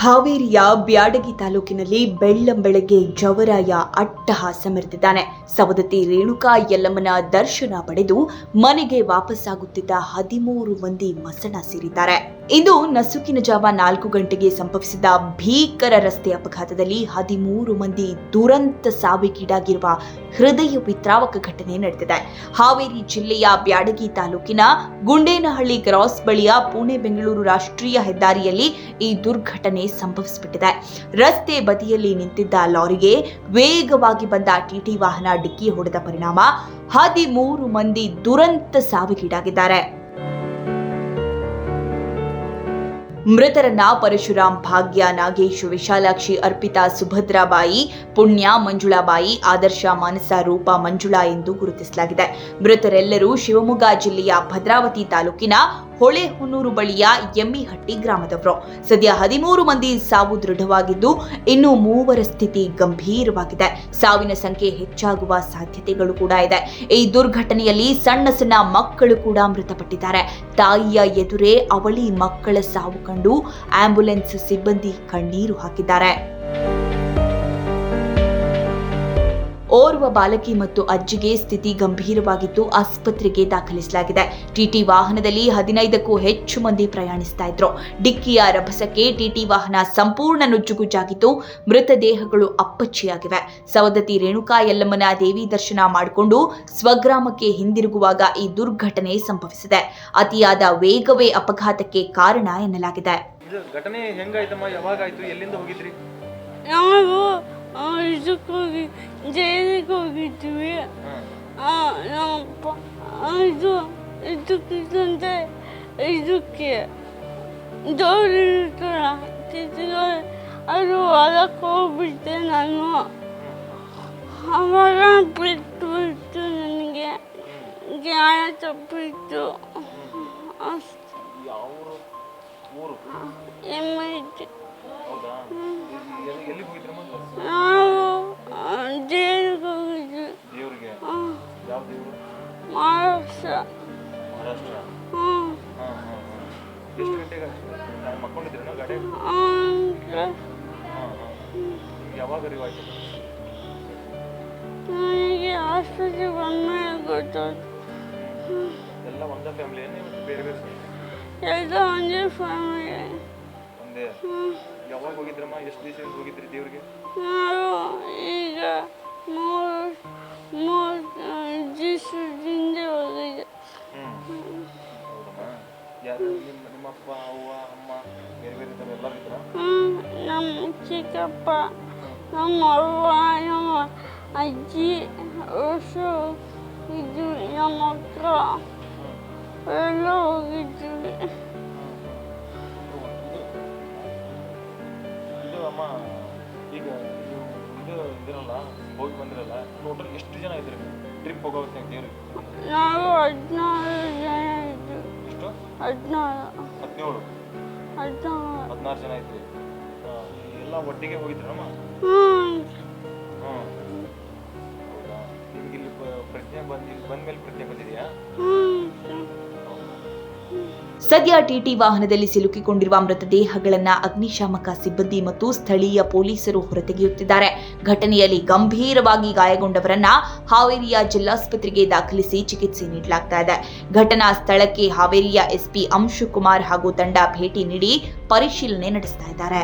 ಹಾವೇರಿಯ ಬ್ಯಾಡಗಿ ತಾಲೂಕಿನಲ್ಲಿ ಬೆಳ್ಳಂಬೆಳಗ್ಗೆ ಜವರಾಯ ಅಟ್ಟಹಾಸ ಮೆರೆದಿದ್ದಾನೆ. ಸವದತ್ತಿ ರೇಣುಕಾ ಯಲ್ಲಮ್ಮನ ದರ್ಶನ ಪಡೆದು ಮನೆಗೆ ವಾಪಸ್ಸಾಗುತ್ತಿದ್ದ ಹದಿಮೂರು ಮಂದಿ ಮಸಣ ಸೇರಿದ್ದಾರೆ. ಇಂದು ನಸುಕಿನ ಜಾವ ನಾಲ್ಕು ಗಂಟೆಗೆ ಸಂಭವಿಸಿದ ಭೀಕರ ರಸ್ತೆ ಅಪಘಾತದಲ್ಲಿ ಹದಿಮೂರು ಮಂದಿ ದುರಂತ ಸಾವಿಗೀಡಾಗಿರುವ ಹೃದಯ ವಿತ್ರಾವಕ ಘಟನೆ ನಡೆದಿದೆ. ಹಾವೇರಿ ಜಿಲ್ಲೆಯ ಬ್ಯಾಡಗಿ ತಾಲೂಕಿನ ಗುಂಡೇನಹಳ್ಳಿ ಕ್ರಾಸ್ ಬಳಿಯ ಪುಣೆ ಬೆಂಗಳೂರು ರಾಷ್ಟ್ರೀಯ ಹೆದ್ದಾರಿಯಲ್ಲಿ ಈ ದುರ್ಘಟನೆ ಸಂಭವಿಸಿಬಿಟ್ಟಿದೆ. ರಸ್ತೆ ಬದಿಯಲ್ಲಿ ನಿಂತಿದ್ದ ಲಾರಿಗೆ ವೇಗವಾಗಿ ಬಂದ ಟಿಟಿ ವಾಹನ ಡಿಕ್ಕಿ ಹೊಡೆದ ಪರಿಣಾಮ ಹದಿಮೂರು ಮಂದಿ ದುರಂತ ಸಾವಿಗೀಡಾಗಿದ್ದಾರೆ. ಮೃತರನ್ನ ಪರಶುರಾಮ್ ಭಾಗ್ಯ, ನಾಗೇಶ್, ವಿಶಾಲಾಕ್ಷಿ, ಅರ್ಪಿತಾ, ಸುಭದ್ರಾಬಾಯಿ, ಪುಣ್ಯ, ಮಂಜುಳಾಬಾಯಿ, ಆದರ್ಶ, ಮಾನಸ, ರೂಪ, ಮಂಜುಳಾ ಎಂದು ಗುರುತಿಸಲಾಗಿದೆ. ಮೃತರೆಲ್ಲರೂ ಶಿವಮೊಗ್ಗ ಜಿಲ್ಲೆಯ ಭದ್ರಾವತಿ ತಾಲೂಕಿನ ಹೊಳೆಹೊನ್ನೂರು ಬಳಿಯ ಎಮ್ಮಿಹಟ್ಟಿ ಗ್ರಾಮದವರು. ಸದ್ಯ ಹದಿಮೂರು ಮಂದಿ ಸಾವು ದೃಢವಾಗಿದ್ದು, ಇನ್ನು ಮೂವರ ಸ್ಥಿತಿ ಗಂಭೀರವಾಗಿದೆ. ಸಾವಿನ ಸಂಖ್ಯೆ ಹೆಚ್ಚಾಗುವ ಸಾಧ್ಯತೆಗಳು ಕೂಡ ಇದೆ. ಈ ದುರ್ಘಟನೆಯಲ್ಲಿ ಸಣ್ಣ ಸಣ್ಣ ಮಕ್ಕಳು ಕೂಡ ಮೃತಪಟ್ಟಿದ್ದಾರೆ. ತಾಯಿಯ ಎದುರೇ ಅವಳಿ ಮಕ್ಕಳ ಸಾವು ಕಂಡು ಆಂಬ್ಯುಲೆನ್ಸ್ ಸಿಬ್ಬಂದಿ ಕಣ್ಣೀರು ಹಾಕಿದ್ದಾರೆ. ಓರ್ವ ಬಾಲಕಿ ಮತ್ತು ಅಜ್ಜಿಗೆ ಸ್ಥಿತಿ ಗಂಭೀರವಾಗಿದ್ದು ಆಸ್ಪತ್ರೆಗೆ ದಾಖಲಿಸಲಾಗಿದೆ. ಟಿಟಿ ವಾಹನದಲ್ಲಿ ಹದಿನೈದಕ್ಕೂ ಹೆಚ್ಚು ಮಂದಿ ಪ್ರಯಾಣಿಸ್ತಾ ಇದ್ರು. ಡಿಕ್ಕಿಯ ರಭಸಕ್ಕೆ ಟಿಟಿ ವಾಹನ ಸಂಪೂರ್ಣ ನುಜ್ಜುಗುಜ್ಜಾಗಿದ್ದು ಮೃತದೇಹಗಳು ಅಪ್ಪಚ್ಚಿಯಾಗಿವೆ. ಸವದತ್ತಿ ರೇಣುಕಾ ಯಲ್ಲಮ್ಮನ ದೇವಿ ದರ್ಶನ ಮಾಡಿಕೊಂಡು ಸ್ವಗ್ರಾಮಕ್ಕೆ ಹಿಂದಿರುಗುವಾಗ ಈ ದುರ್ಘಟನೆ ಸಂಭವಿಸಿದೆ. ಅತಿಯಾದ ವೇಗವೇ ಅಪಘಾತಕ್ಕೆ ಕಾರಣ ಎನ್ನಲಾಗಿದೆ. ಘಟನೆ ಹೆಂಗಾಯ್ತಮ್ಮ? ಯಾವಾಗಾಯ್ತು? ಎಲ್ಲಿಂದ ಹೋಗಿದ್ರಿ? ನಾವು 아, 이제 거기, 이제 거기 뒤에. 아, 나 아빠. 아, 저, 이렇게 있는데, 이렇게. 너를 떠나. 지지가 아주 와닿고 볼 때 나는 아마랑 불, 불, 뜨는 게, 이게 아야 저 불, 뜨. ಯಾವಾಗ ಅರಿವು ಆಯ್ತು? ನನಗೆ ಆಸ್ಪತ್ರೆ ಬಂದ್ಮೇಲೆ ಗೊತ್ತಾಯ್ತು ಎಲ್ಲ ಒಂದೇ ಫ್ಯಾಮಿಲಿ ಏನು ಬೇರೆ ಬೇರೆ ಎಲ್ಲ ಒಂದೇ ಫ್ಯಾಮಿಲಿ ಒಂದೇ? ಯಾವಾಗ ಹೋಗಿದ್ರಮ್ಮ? ಎಷ್ಟು ದಿವಸ ಹೋಗಿದ್ರಿ ದೇವ್ರಿಗೆ? ನಾವು ಈಗ ಮೂರು ಮೂರು ಚಿಕ್ಕಪ್ಪ. ನಮ್ಮ ಅವ್ವ ನಮ್ಮ ಅಜ್ಜಿ ಹೊಸು ಇದು ನಮ್ಮ ಅಕ್ಕ ಎಲ್ಲ ಹೋಗಿದ್ವಿ. ಇದು ಅಮ್ಮ ಈಗ ನೀವು ಇದು ಇದಿರಲ್ಲ ಹೋಗಿ ಬಂದಿರಲ್ಲ ಟೋಟಲ್ ಎಷ್ಟು ಜನ ಇದ್ರಿ ಟ್ರಿಪ್ ಹೋಗೋಕೆ ದೇವ್ರಿಗೆ ನಾವು ಹದಿನಾರು ಜನ ಇದ್ವಿ. ಎಷ್ಟು? ಹದಿನಾರು. ಹದಿನೇಳು. ಹದಿನಾರು. ಹದಿನಾರು ಜನ ಇದ್ರಿ ಎಲ್ಲ ಒಟ್ಟಿಗೆ ಹೋಗಿದ್ರಮ್ಮ? ಹ್ಞೂ ಹ್ಞೂ ಹೌದಾ ನಿಮ್ಗೆ ಇಲ್ಲಿ ಪ- ಪ್ರಜ್ಞೆ ಬಂದು ಇಲ್ಲಿ ಬಂದ ಮೇಲೆ ಪ್ರಜ್ಞೆ ಬಂದಿದೆಯಾ? ಹ್ಞೂ ಸದ್ಯ ಟಿಟಿ ವಾಹನದಲ್ಲಿ ಸಿಲುಕಿಕೊಂಡಿರುವ ಮೃತದೇಹಗಳನ್ನು ಅಗ್ನಿಶಾಮಕ ಸಿಬ್ಬಂದಿ ಮತ್ತು ಸ್ಥಳೀಯ ಪೊಲೀಸರು ಹೊರತೆಗೆಯುತ್ತಿದ್ದಾರೆ. ಘಟನೆಯಲ್ಲಿ ಗಂಭೀರವಾಗಿ ಗಾಯಗೊಂಡವರನ್ನ ಹಾವೇರಿಯ ಜಿಲ್ಲಾಸ್ಪತ್ರೆಗೆ ದಾಖಲಿಸಿ ಚಿಕಿತ್ಸೆ ನೀಡಲಾಗ್ತಾ ಇದೆ. ಘಟನಾ ಸ್ಥಳಕ್ಕೆ ಹಾವೇರಿಯ ಎಸ್ಪಿ ಅಂಶುಕುಮಾರ್ ಹಾಗೂ ತಂಡ ಭೇಟಿ ನೀಡಿ ಪರಿಶೀಲನೆ ನಡೆಸ್ತಾ ಇದ್ದಾರೆ.